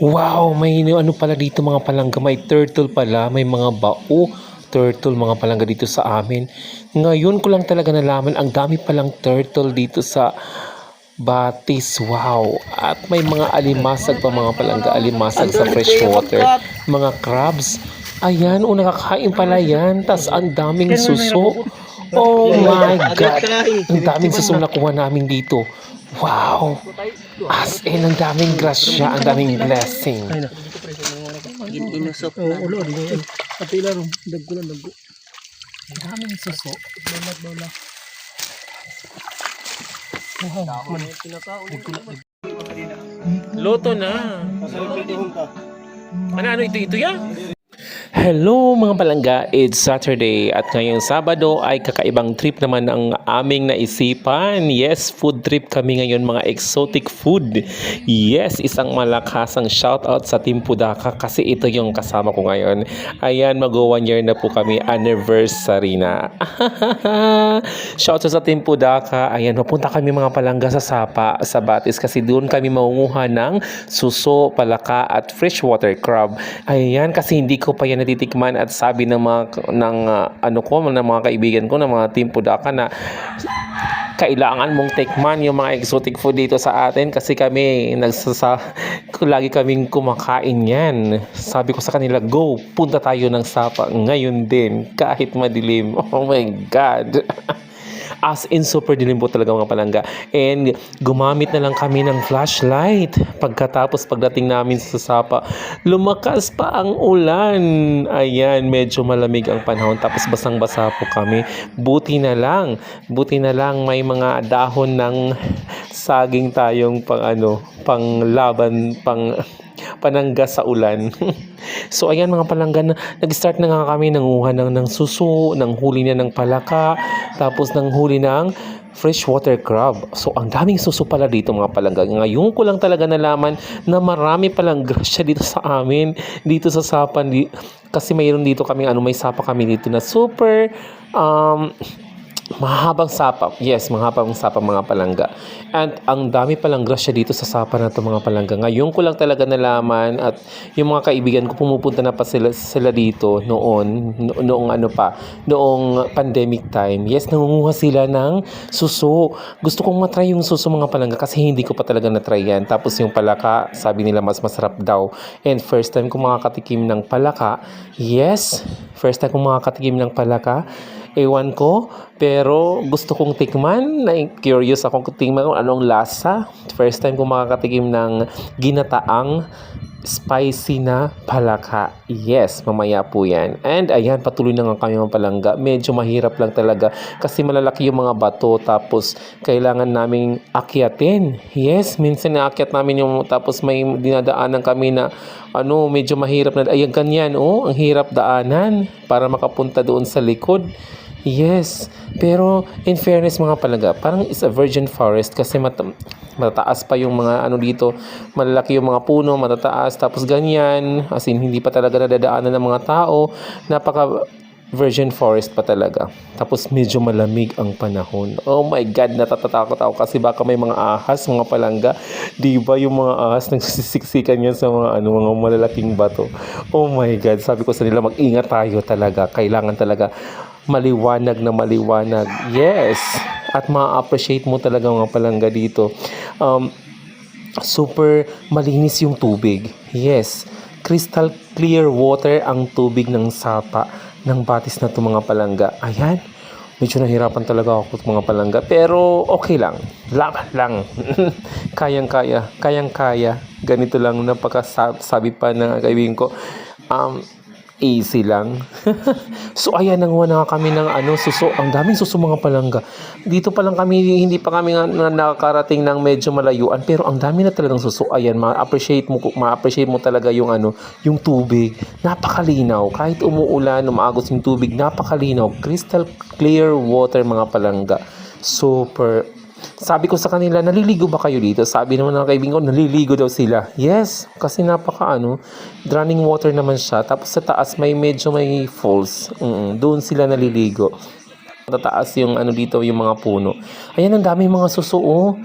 Wow, may ano pala dito mga palangga, may turtle pala, may mga bao, turtle mga palangga dito sa amin. Ngayon ko lang talaga nalaman, ang dami palang turtle dito sa Batis, wow. At may mga alimasag pa mga palangga, alimasag sa freshwater, mga crabs. Ayan, o nakakain pala yan, tas ang daming suso. Oh my God, ang daming suso na nakuha namin dito. Wow! As in, ang daming grasya, ang daming blessing. Inusok Oo, ulo, di ba yan? Pati laro, dagko lang, dagko. Ang daming suso. Balat, balat. Loto na. Ano, ano, ito, ito ya? Hello mga palangga, it's Saturday at ngayong Sabado ay kakaibang trip naman ang aming naisipan. Yes, food trip kami ngayon mga exotic food. Yes, isang malakasang shoutout sa Team Pudaka kasi ito yung kasama ko ngayon. Ayan, mag one year na po kami anniversary na. shoutout sa Team Pudaka. Ayan, mapunta kami mga palangga sa Sapa, sa Batis kasi doon kami maunguha ng suso, palaka at freshwater crab. Ayan, kasi hindi ko pa yan natitikman at sabi ng mga ng ah, ano ko ng mga kaibigan ko ng mga team Pudaka na kailangan mong tikman yung mga exotic food dito sa atin kasi kami nagsasa lagi kaming kumakain yan. Sabi ko sa kanila, go, punta tayo ng Sapa ngayon din kahit madilim. Oh my God. As in super dilim po talaga mga palangga. And gumamit na lang kami ng flashlight. Pagkatapos pagdating namin sa Sapa, lumakas pa ang ulan. Ayan, medyo malamig ang panahon. Tapos basang-basa po kami. Buti na lang. Buti na lang may mga dahon ng saging tayong pang ano, pang laban, pang panangga sa ulan. so ayan mga palangga, na, nag-start na nga kami nanguha ng, ng suso, ng huli na ng palaka, tapos ng huli ng freshwater crab. So ang daming suso pala dito mga palangga. Ngayon ko lang talaga nalaman na marami palang grasya dito sa amin, dito sa Sapan. Di, kasi mayroon dito kami, ano, may sapa kami dito na super, um, Mahabang sapa. Yes, mahabang sapa mga palangga. And ang dami palang grasya dito sa sapa na to mga palangga. Ngayon ko lang talaga nalaman at yung mga kaibigan ko pumupunta na pa sila, sila dito noon, no, noong ano pa, noong pandemic time. Yes, nangunguha sila ng suso. Gusto kong matry yung suso mga palangga kasi hindi ko pa talaga na-try yan. Tapos yung palaka, sabi nila mas masarap daw. And first time ko makakatikim ng palaka, yes, first time ko makakatikim ng palaka, Ewan ko, pero gusto kong tikman. Curious akong tikman kung anong lasa. First time ko makakatikim ng ginataang spicy na palaka. Yes, mamaya po yan. And ayan, patuloy na nga kami mga palangga. Medyo mahirap lang talaga kasi malalaki yung mga bato tapos kailangan naming akyatin. Yes, minsan naakyat namin yung tapos may dinadaanan kami na ano, medyo mahirap na. Ayan, ganyan. Oh, ang hirap daanan para makapunta doon sa likod. Yes, pero in fairness mga palaga, parang is a virgin forest kasi mat matataas pa yung mga ano dito, malalaki yung mga puno, matataas, tapos ganyan, as in hindi pa talaga nadadaanan ng mga tao, napaka virgin forest pa talaga. Tapos medyo malamig ang panahon. Oh my God, natatatakot ako kasi baka may mga ahas, mga palangga. Di ba yung mga ahas nagsisiksikan yan sa mga ano, mga malalaking bato. Oh my God, sabi ko sa nila, mag-ingat tayo talaga. Kailangan talaga maliwanag na maliwanag. Yes! At ma-appreciate mo talaga mga palangga dito. Um, super malinis yung tubig. Yes. Crystal clear water ang tubig ng sapa ng batis na to mga palangga. Ayan. Medyo nahirapan talaga ako mga palangga. Pero okay lang. Laban lang. Kayang-kaya. Kayang-kaya. Ganito lang. Napakasabi pa ng kaibigan ko. Um, easy lang. so ayan nanguha na kami ng ano suso. Ang daming suso mga palangga. Dito pa lang kami hindi pa kami nga na, nakakarating ng medyo malayuan pero ang dami na talagang suso. Ayan ma-appreciate mo ma-appreciate mo talaga yung ano yung tubig. Napakalinaw kahit umuulan umaagos yung tubig napakalinaw. Crystal clear water mga palangga. Super sabi ko sa kanila, naliligo ba kayo dito? Sabi naman ng kaibigan ko, naliligo daw sila. Yes, kasi napaka ano, running water naman siya. Tapos sa taas may medyo may falls. Mm, doon sila naliligo. Tataas yung ano dito, yung mga puno. Ayan, ang dami mga suso. oh.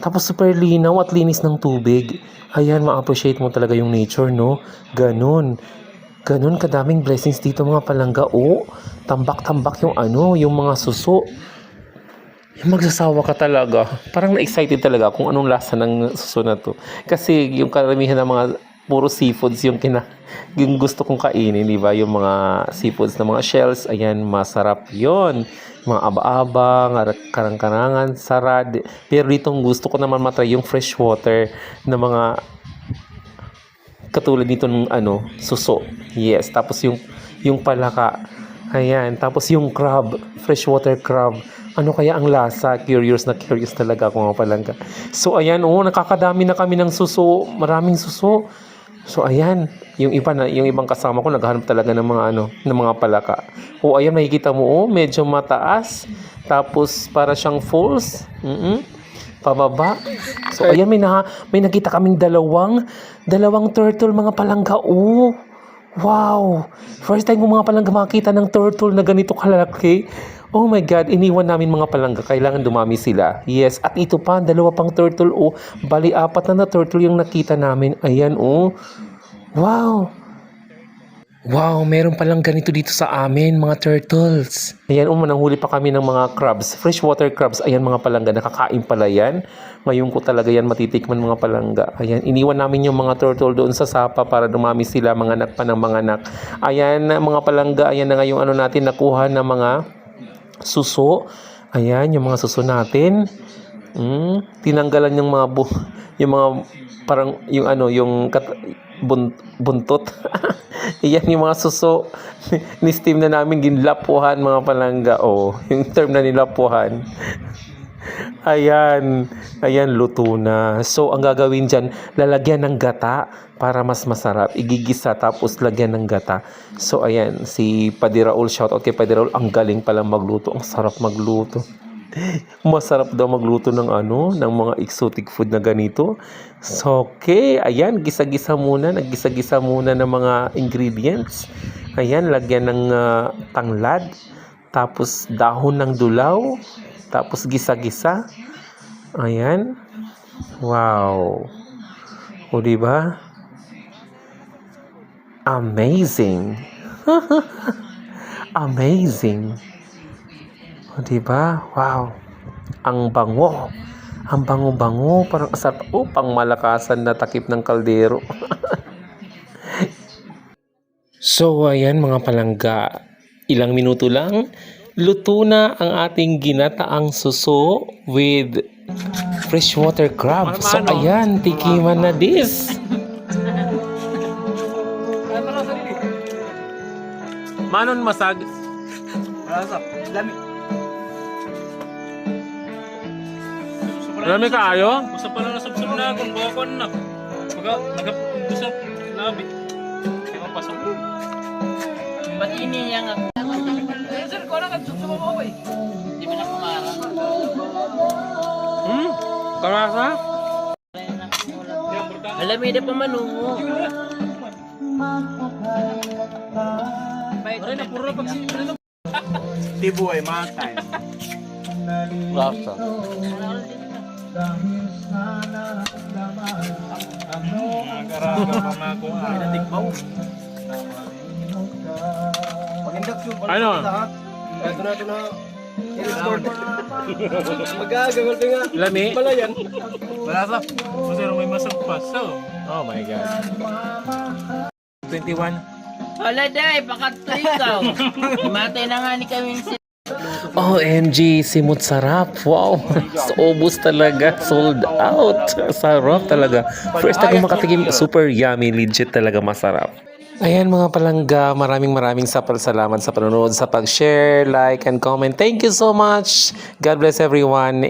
Tapos super linaw at linis ng tubig. Ayan, ma-appreciate mo talaga yung nature, no? Ganun. Ganun kadaming blessings dito mga palangga. Oh, tambak-tambak yung ano, yung mga suso. Magsasawa ka talaga. Parang na-excited talaga kung anong lasa ng suso na to. Kasi yung karamihan ng mga puro seafoods yung kina yung gusto kong kainin, di ba? Yung mga seafoods na mga shells, ayan, masarap yon Mga aba-aba, karang-karangan, sarad. Pero dito gusto ko naman matry yung freshwater na mga katulad dito ng ano, suso. Yes, tapos yung yung palaka. Ayan, tapos yung crab, freshwater crab. Ano kaya ang lasa? Curious na curious talaga ako mga palangga. So ayan, oh, nakakadami na kami ng suso. Maraming suso. So ayan, yung iba na, yung ibang kasama ko naghahanap talaga ng mga ano, ng mga palaka. O ayan, makikita mo oh, medyo mataas. Tapos para siyang falls. Mm pababa. So ayan may na, may nakita kaming dalawang dalawang turtle mga palangga. Oh. Wow! First time ko mga palangga makakita ng turtle na ganito kalaki. Oh my God, iniwan namin mga palangga. Kailangan dumami sila. Yes, at ito pa, dalawa pang turtle. Oh, bali apat na na turtle yung nakita namin. Ayan, oh. Wow! Wow, meron palang ganito dito sa amin, mga turtles. Ayan, um, nanghuli pa kami ng mga crabs, freshwater crabs. Ayan, mga palangga, nakakain pala yan. Ngayon ko talaga yan matitikman mga palangga. Ayan, iniwan namin yung mga turtle doon sa sapa para dumami sila, mga anak pa ng mga anak. Ayan, mga palangga, ayan na nga yung ano natin, nakuha ng mga suso. Ayan, yung mga suso natin. Mm, tinanggalan yung mga bu yung mga parang yung ano yung kat, bun, buntot iyan yung mga suso ni steam na namin ginlapuhan mga palangga. Oh yung term na nilapuhan. Ayan. Ayan luto na. So ang gagawin dyan lalagyan ng gata para mas masarap. Igigisa tapos lagyan ng gata. So ayan si Padi Raul shout out kay Padi Raul. Ang galing palang magluto. Ang sarap magluto Masarap daw magluto ng ano, ng mga exotic food na ganito. So, okay. Ayan, gisa-gisa muna. Naggisa-gisa muna ng mga ingredients. Ayan, lagyan ng ah, tanglad. Tapos, dahon ng dulaw. Tapos, gisa-gisa. Ayan. Wow. O, diba? Amazing. Amazing. O, diba? Wow. Ang bango. Ang bango-bango. Parang asap. Oh, pang malakasan na takip ng kaldero. so, ayan mga palangga. Ilang minuto lang. Luto na ang ating ginataang suso with freshwater crab. So, ayan. Tikiman na this. Manon masag. Malasa. Dami. Marami kaayo? Usa pala na subsub na kung baka na. Maga nagapusap labi. Kaya mapasok. Ba't ini yang Sir, ko na kagsusubo mo eh. Di mo na kumara. Hmm? Karasa? Alamida pa man oo. Pare na puro pag si Tibo ay matay. Rasa. Karaga pa na ko. Natikbaw. Pag-induction pala Ano? sa lahat. Ito na ito na. I-record. Magagagal ka nga. Lami? Malayan. Malasa. Kasi may masag pa. So, Oh my God. 21. Wala day, pakatlo ikaw. Matay na nga ni kaming si OMG, simot sarap. Wow. Ubus talaga. Sold out. Sarap talaga. First time makatikim, super yummy. Legit talaga masarap. Ayan mga palangga, maraming maraming salamat sa panonood, sa pag-share, like, and comment. Thank you so much. God bless everyone.